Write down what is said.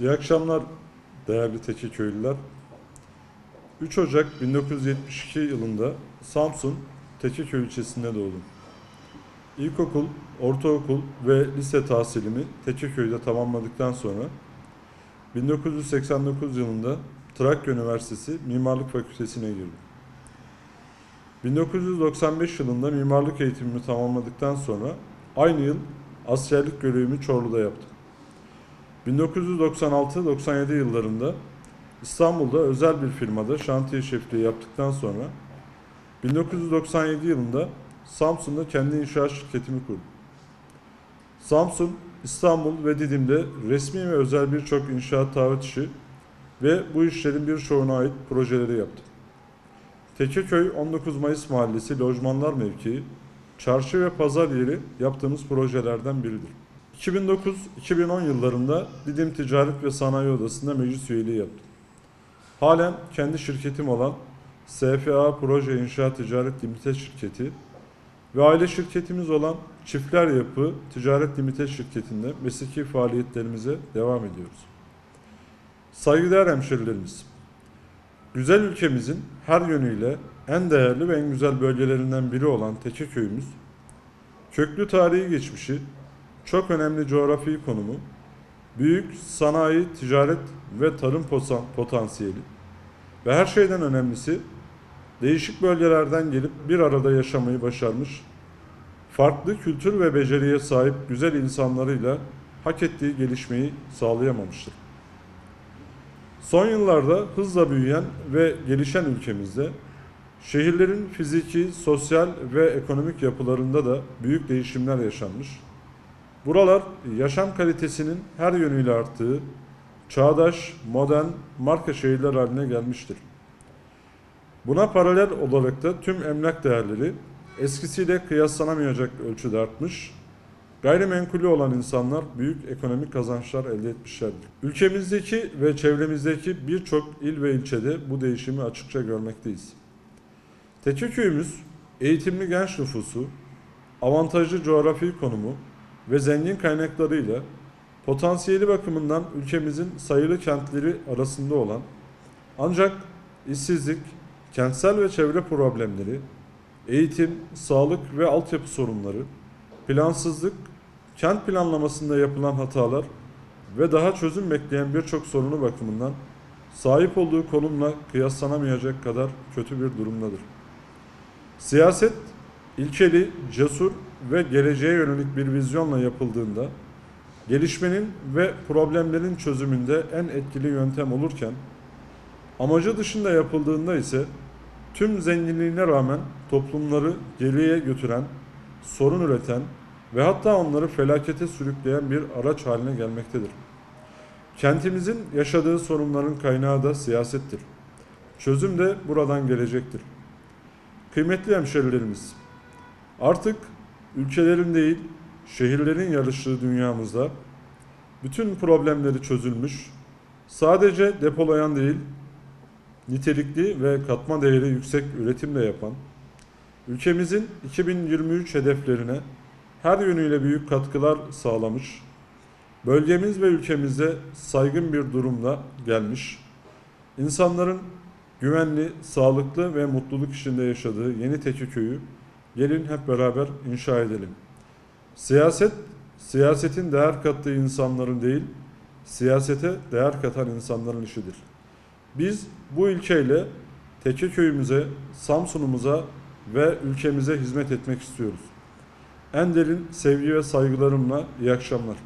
İyi akşamlar değerli Tekiköylüler. 3 Ocak 1972 yılında Samsun Tekiköy ilçesinde doğdum. İlkokul, ortaokul ve lise tahsilimi Tekiköy'de tamamladıktan sonra 1989 yılında Trakya Üniversitesi Mimarlık Fakültesine girdim. 1995 yılında mimarlık eğitimimi tamamladıktan sonra aynı yıl askerlik görevimi Çorlu'da yaptım. 1996-97 yıllarında İstanbul'da özel bir firmada şantiye şefliği yaptıktan sonra 1997 yılında Samsun'da kendi inşaat şirketimi kurdum. Samsun, İstanbul ve Didim'de resmi ve özel birçok inşaat taahhüt işi ve bu işlerin birçoğuna ait projeleri yaptım. Tekeköy 19 Mayıs Mahallesi lojmanlar mevkii, çarşı ve pazar yeri yaptığımız projelerden biridir. 2009-2010 yıllarında Didim Ticaret ve Sanayi Odası'nda meclis üyeliği yaptım. Halen kendi şirketim olan SFA Proje İnşaat Ticaret Limited şirketi ve aile şirketimiz olan Çiftler Yapı Ticaret Limited şirketinde mesleki faaliyetlerimize devam ediyoruz. Saygıdeğer hemşerilerimiz, güzel ülkemizin her yönüyle en değerli ve en güzel bölgelerinden biri olan Tekeköy'ümüz, köklü tarihi geçmişi, çok önemli coğrafi konumu, büyük sanayi, ticaret ve tarım potansiyeli ve her şeyden önemlisi değişik bölgelerden gelip bir arada yaşamayı başarmış, farklı kültür ve beceriye sahip güzel insanlarıyla hak ettiği gelişmeyi sağlayamamıştır. Son yıllarda hızla büyüyen ve gelişen ülkemizde şehirlerin fiziki, sosyal ve ekonomik yapılarında da büyük değişimler yaşanmış. Buralar yaşam kalitesinin her yönüyle arttığı çağdaş, modern, marka şehirler haline gelmiştir. Buna paralel olarak da tüm emlak değerleri eskisiyle kıyaslanamayacak ölçüde artmış, gayrimenkulü olan insanlar büyük ekonomik kazançlar elde etmişlerdir. Ülkemizdeki ve çevremizdeki birçok il ve ilçede bu değişimi açıkça görmekteyiz. Tekeköy'ümüz eğitimli genç nüfusu, avantajlı coğrafi konumu ve zengin kaynaklarıyla potansiyeli bakımından ülkemizin sayılı kentleri arasında olan ancak işsizlik, kentsel ve çevre problemleri, eğitim, sağlık ve altyapı sorunları, plansızlık, kent planlamasında yapılan hatalar ve daha çözüm bekleyen birçok sorunu bakımından sahip olduğu konumla kıyaslanamayacak kadar kötü bir durumdadır. Siyaset ilkeli, cesur ve geleceğe yönelik bir vizyonla yapıldığında gelişmenin ve problemlerin çözümünde en etkili yöntem olurken amacı dışında yapıldığında ise tüm zenginliğine rağmen toplumları geriye götüren, sorun üreten ve hatta onları felakete sürükleyen bir araç haline gelmektedir. Kentimizin yaşadığı sorunların kaynağı da siyasettir. Çözüm de buradan gelecektir. Kıymetli hemşerilerimiz, artık ülkelerin değil, şehirlerin yarıştığı dünyamızda bütün problemleri çözülmüş, sadece depolayan değil, nitelikli ve katma değeri yüksek üretimle yapan, ülkemizin 2023 hedeflerine her yönüyle büyük katkılar sağlamış, bölgemiz ve ülkemizde saygın bir durumda gelmiş, insanların güvenli, sağlıklı ve mutluluk içinde yaşadığı yeni Tekiköy'ü gelin hep beraber inşa edelim. Siyaset, siyasetin değer kattığı insanların değil, siyasete değer katan insanların işidir. Biz bu ilkeyle Tekeköy'ümüze, Samsun'umuza ve ülkemize hizmet etmek istiyoruz. En derin sevgi ve saygılarımla iyi akşamlar.